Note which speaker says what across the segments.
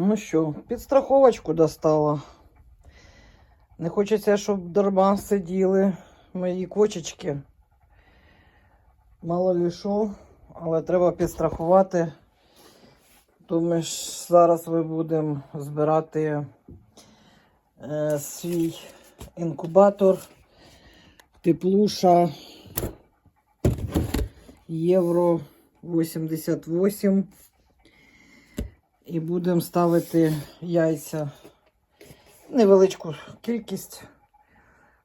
Speaker 1: Ну що, підстраховочку достала. Не хочеться, щоб дарма сиділи мої кочечки. Мало лі що, але треба підстрахувати. Думаєш, зараз ми будемо збирати е, свій інкубатор теплуша Євро 88. І будемо ставити яйця невеличку кількість,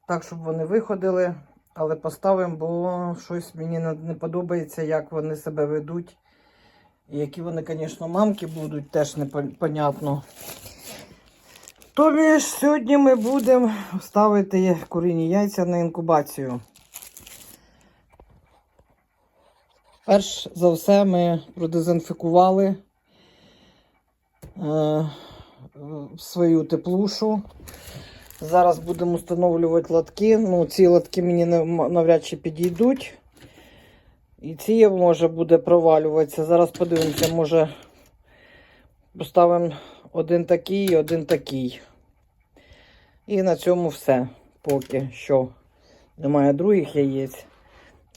Speaker 1: так, щоб вони виходили. Але поставимо, бо щось мені не подобається, як вони себе ведуть. І які вони, звісно, мамки будуть, теж непонятно. Тобі ж сьогодні ми будемо ставити куріні яйця на інкубацію. Перш за все ми продезінфікували свою теплушу. Зараз будемо встановлювати лотки. Ну, ці лотки мені навряд чи підійдуть. І ці може буде провалюватися. Зараз подивимося, може поставимо один такий і один такий. І на цьому все. Поки що немає других яєць,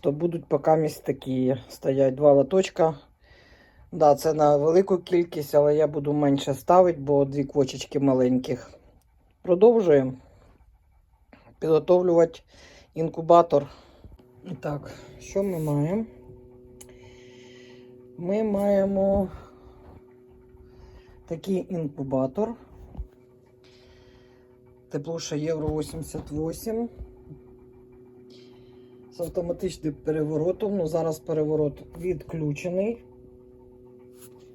Speaker 1: то будуть поки місць такі. Стоять два лоточка. Да, це на велику кількість, але я буду менше ставити, бо дві квочечки маленьких. Продовжуємо підготовлювати інкубатор. І так, що ми маємо? Ми маємо такий інкубатор. Теплуша Євро 88. З автоматичним переворотом. Ну, зараз переворот відключений.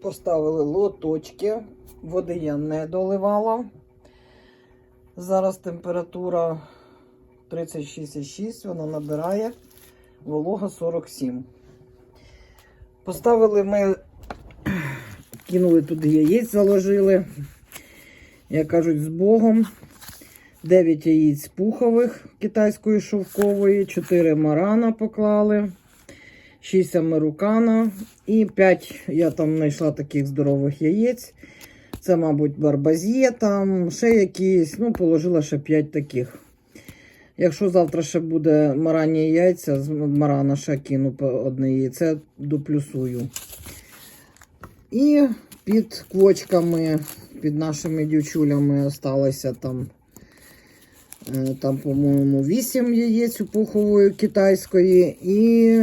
Speaker 1: Поставили лоточки. Води я не доливала. Зараз температура 36,6, вона набирає, волога 47. Поставили ми, кинули туди яєць, заложили, як кажуть, з Богом. 9 яєць пухових китайської шовкової, 4 марана поклали, 6 американо і 5 я там знайшла таких здорових яєць. Це, мабуть, барбазє, там ще якісь, ну, положила ще 5 таких. Якщо завтра ще буде маранні яйця, з марана ще кину одне яйце, доплюсую. І під квочками, під нашими дівчулями осталося там, е, там по-моєму, 8 яєць у пухової китайської і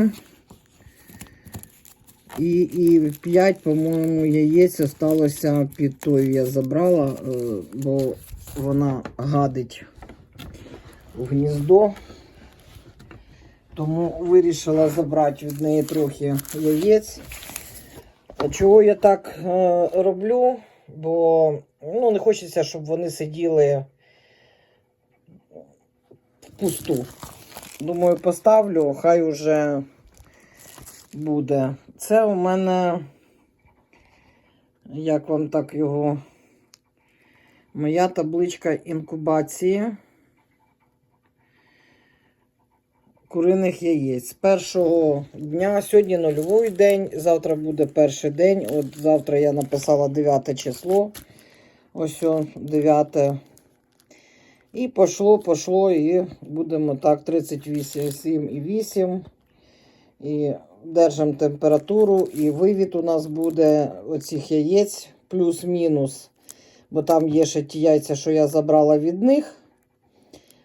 Speaker 1: і, і 5, по-моєму, яєць осталося під тою я забрала, е, бо вона гадить у гніздо. Тому вирішила забрати від неї трохи яєць. Чого я так е, роблю? Бо ну, не хочеться, щоб вони сиділи впусту. Думаю, поставлю, хай уже буде. Це у мене, як вам так його, моя табличка інкубації куриних яєць. Першого дня, сьогодні нульовий день, завтра буде перший день. От завтра я написала 9 число. Ось о, 9. І пішло, пішло, і будемо так 38 і 8. І держимо температуру, і вивід у нас буде оцих яєць плюс-мінус. Бо там є ще ті яйця, що я забрала від них.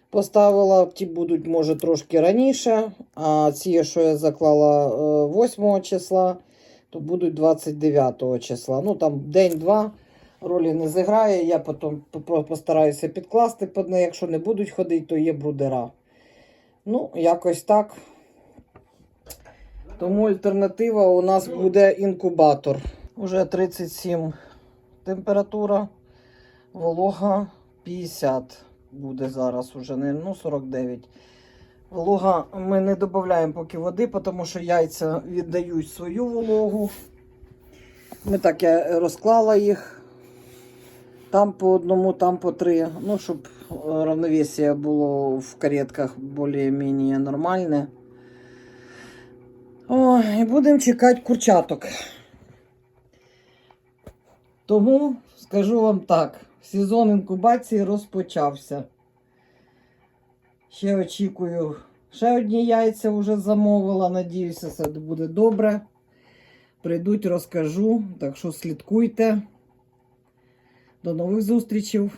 Speaker 1: Поставила, ті будуть, може, трошки раніше. А ці, що я заклала е, 8 числа, то будуть 29 числа. Ну, там день-два ролі не зіграє. Я потім постараюся підкласти. Якщо не будуть ходити, то є брудера. Ну, якось так. Тому альтернатива у нас буде інкубатор. Уже 37 температура, волога 50 буде зараз, уже ну, 49. Волога ми не додаємо поки води, тому що яйця віддають свою вологу. Ми так я розклала їх. Там по одному, там по три. Ну, щоб равновесие було в каретках більш-менш нормальне. О, і будемо чекати курчаток. Тому скажу вам так: сезон інкубації розпочався. Ще очікую. Ще одні яйця вже замовила. Надіюся, все буде добре. Прийдуть, розкажу. Так що слідкуйте. До нових зустрічей.